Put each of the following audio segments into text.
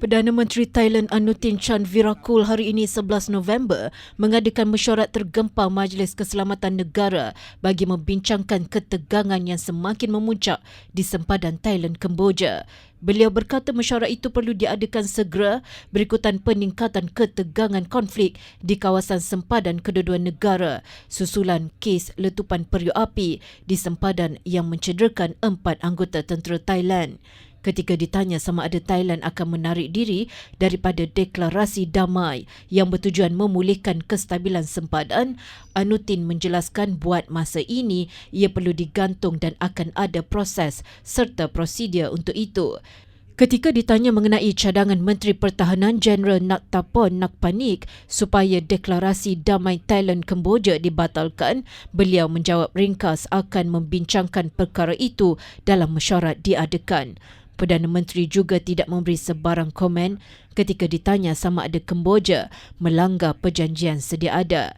Perdana Menteri Thailand Anutin Chan Virakul hari ini 11 November mengadakan mesyuarat tergempar Majlis Keselamatan Negara bagi membincangkan ketegangan yang semakin memuncak di sempadan Thailand Kemboja. Beliau berkata mesyuarat itu perlu diadakan segera berikutan peningkatan ketegangan konflik di kawasan sempadan kedua-dua negara susulan kes letupan periuk api di sempadan yang mencederakan empat anggota tentera Thailand ketika ditanya sama ada Thailand akan menarik diri daripada deklarasi damai yang bertujuan memulihkan kestabilan sempadan, Anutin menjelaskan buat masa ini ia perlu digantung dan akan ada proses serta prosedur untuk itu. Ketika ditanya mengenai cadangan Menteri Pertahanan Jeneral Naktapon Nakpanik supaya deklarasi damai Thailand Kemboja dibatalkan, beliau menjawab ringkas akan membincangkan perkara itu dalam mesyuarat diadakan. Perdana Menteri juga tidak memberi sebarang komen ketika ditanya sama ada Kemboja melanggar perjanjian sedia ada.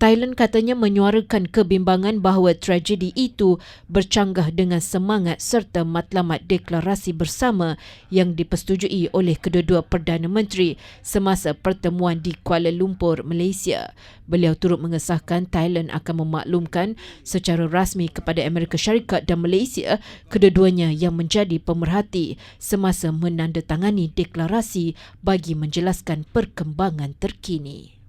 Thailand katanya menyuarakan kebimbangan bahawa tragedi itu bercanggah dengan semangat serta matlamat deklarasi bersama yang dipersetujui oleh kedua-dua Perdana Menteri semasa pertemuan di Kuala Lumpur, Malaysia. Beliau turut mengesahkan Thailand akan memaklumkan secara rasmi kepada Amerika Syarikat dan Malaysia kedua-duanya yang menjadi pemerhati semasa menandatangani deklarasi bagi menjelaskan perkembangan terkini.